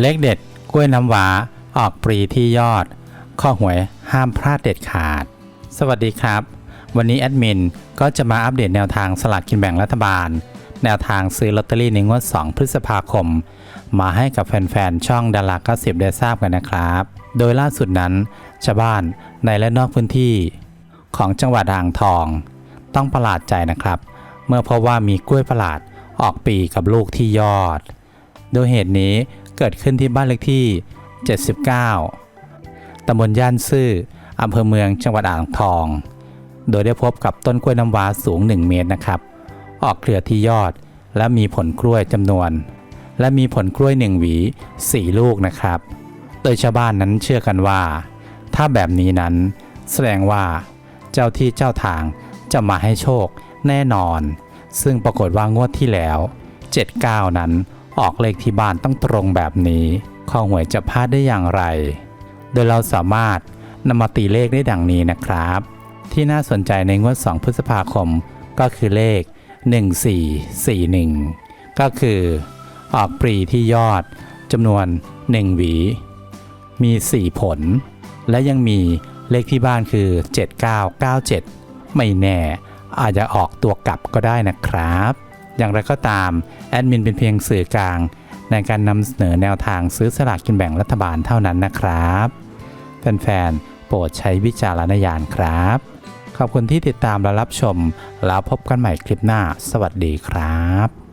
เลขเด็ดกล้วยน้ำว้าออกปรีที่ยอด ข้อหวยห้ามพลาดเด็ดขาด สวัสดีครับ วันนี้แอดมินก็จะมาอัปเดตแนวทางสลากกินแบ่งรัฐบาล แนวทางซื้อลอตเตอรี่ในงวด 2 พฤษภาคม มาให้กับแฟนๆ ช่องดารา90 ได้ทราบกันนะครับ โดยล่าสุดนั้นชาวบ้านในและนอกพื้นที่ ของจังหวัดอ่างทอง ต้องประหลาดใจนะครับ เมื่อพบว่ามีกล้วยประหลาดออกปีกับลูกที่ยอด โดยเหตุนี้ เกิดขึ้นที่บ้านเลขที่ 79 ตำบลย่านซื่ออำเภอเมืองจังหวัดอ่างทอง โดยได้พบกับต้นกล้วยน้ำว้าสูง 1 เมตรนะครับ ออกเครือที่ยอดและมีผลกล้วยจำนวน และมีผลกล้วย1หวี 4 ลูกนะครับ โดยชาวบ้านนั้นเชื่อกันว่า ถ้าแบบนี้นั้นแสดงว่าเจ้าที่เจ้าทางจะมาให้โชคแน่นอน ซึ่งปรากฏว่างวดที่แล้ว 79 นั้น ออกเลขที่บ้านต้องตรงแบบนี้ข้อหวยจะพลาดได้อย่างไร โดยเราสามารถนำมาตีเลขได้ดังนี้นะครับ ที่น่าสนใจในงวด 2 พฤษภาคมก็คือเลข 1441 ก็คือ ออกปรีที่ยอดจำนวน 1 หวี มี 4 ผล และยังมีเลขที่บ้านคือ 7997 ไม่แน่อาจจะออกตัวกลับก็ได้นะครับ อย่างไรก็ตาม แอดมินเป็นเพียงสื่อกลาง ในการนำเสนอแนวทางซื้อสลากกินแบ่งรัฐบาลเท่านั้นนะครับ แฟนๆ โปรดใช้วิจารณญาณครับ ขอบคุณที่ติดตามและรับชม แล้วพบกันใหม่คลิปหน้า สวัสดีครับ